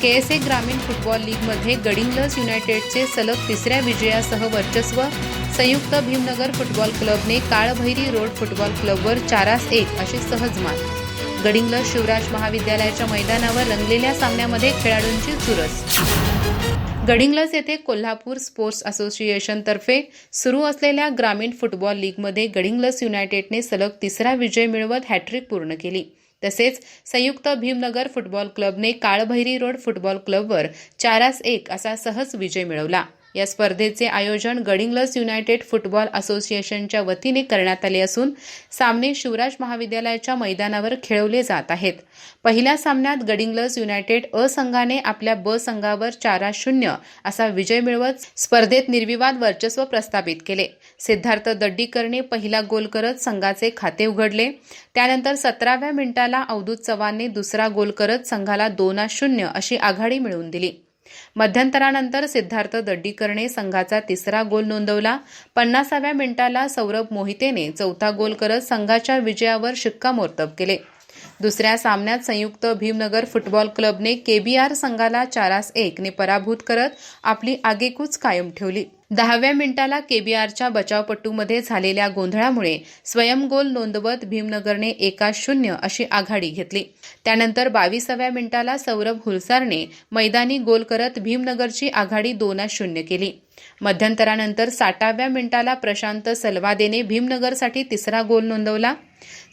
K S A ग्रामीण football लीगमध्ये गडिंग्लज युनायटेडचे सलग तिसऱ्या विजयासह वर्चस्व संयुक्त भीमनगर फुटबॉल क्लबने काळभैरी रोड फुटबॉल क्लबवर चारास एक अशी सहज मात. गडिंग्लज शिवराज महाविद्यालयाच्या मैदानावर रंगलेल्या सामन्यामध्ये खेळाडूंची चुरस. गडिंग्लज येथे कोल्हापूर स्पोर्ट्स असोसिएशनतर्फे सुरू असलेल्या ग्रामीण फुटबॉल लीगमध्ये गडिंग्लज युनायटेडने सलग तिसरा विजय मिळवत हॅट्रिक पूर्ण केली. तसेच संयुक्त भीमनगर फुटबॉल क्लबने काळभैरी रोड फुटबॉल क्लबवर चारास एक असा सहज विजय मिळवला. या स्पर्धेचे आयोजन गडिंग्लस युनायटेड फुटबॉल असोसिएशनच्या वतीने करण्यात आले असून सामने शिवराज महाविद्यालयाच्या मैदानावर खेळवले जात आहेत. पहिल्या सामन्यात गडिंग्लस युनायटेड अ संघाने आपल्या ब संघावर चारा शून्य असा विजय मिळवत स्पर्धेत निर्विवाद वर्चस्व प्रस्थापित केले. सिद्धार्थ दड्डीकरने पहिला गोल करत संघाचे खाते उघडले. त्यानंतर सतराव्या मिनिटाला अवधूत चव्हाणने दुसरा गोल करत संघाला दोना शून्य अशी आघाडी मिळवून दिली. मध्यंतरानंतर सिद्धार्थ दड्डीकरने संघाचा तिसरा गोल नोंदवला. पन्नासाव्या मिनिटाला सौरभ मोहितेने चौथा गोल करत संघाच्या विजयावर शिक्कामोर्तब केले. दुसऱ्या सामन्यात संयुक्त भीमनगर फुटबॉल क्लबने केबीआर संघाला चारास एक ने पराभूत करत आपली आगेकूच कायम ठेवली. दहाव्या मिनिटाला केबीआरच्या बचावपट्टूमध्ये झालेल्या गोंधळामुळे स्वयंगोल नोंदवत भीमनगरने एका शून्य अशी आघाडी घेतली. त्यानंतर बावीसाव्या मिनिटाला सौरभ हुलसारने मैदानी गोल करत भीमनगरची आघाडी दोना शून्य केली. मध्यंतरानंतर साठाव्या मिनिटाला प्रशांत सलवादेने भीमनगरसाठी तिसरा गोल नोंदवला.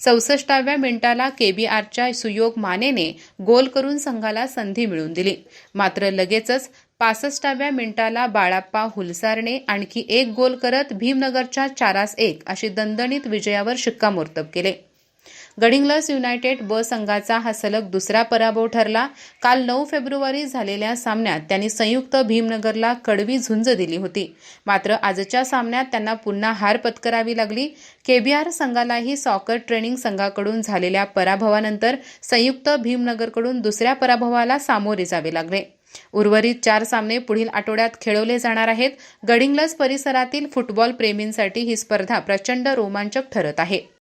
चौसष्टाव्या मिनिटाला केबीआरच्या सुयोग मानेने गोल करून संघाला संधी मिळवून दिली. मात्र लगेचच पासष्टाव्या मिनिटाला बाळाप्पा हुलसारने आणखी एक गोल करत भीमनगरच्या चारास एक अशी दणदणीत विजयावर शिक्कामोर्तब केले. गडिंग्लस युनायटेड ब संघाचा हा सलग दुसरा पराभव ठरला. काल नऊ फेब्रुवारी झालेल्या सामन्यात त्यांनी संयुक्त भीमनगरला कडवी झुंज दिली होती. मात्र आजच्या सामन्यात त्यांना पुन्हा हार पत्करावी लागली. केबीआर संघालाही सॉकर ट्रेनिंग संघाकडून झालेल्या पराभवानंतर संयुक्त भीमनगरकडून दुसऱ्या पराभवाला सामोरे जावे लागले. उर्वरित चार सामने पुढील आठवड्यात खेळवले जाणार आहेत. गडिंग्लस परिसरातील फुटबॉल प्रेमींसाठी ही स्पर्धा प्रचंड रोमांचक ठरत आहे.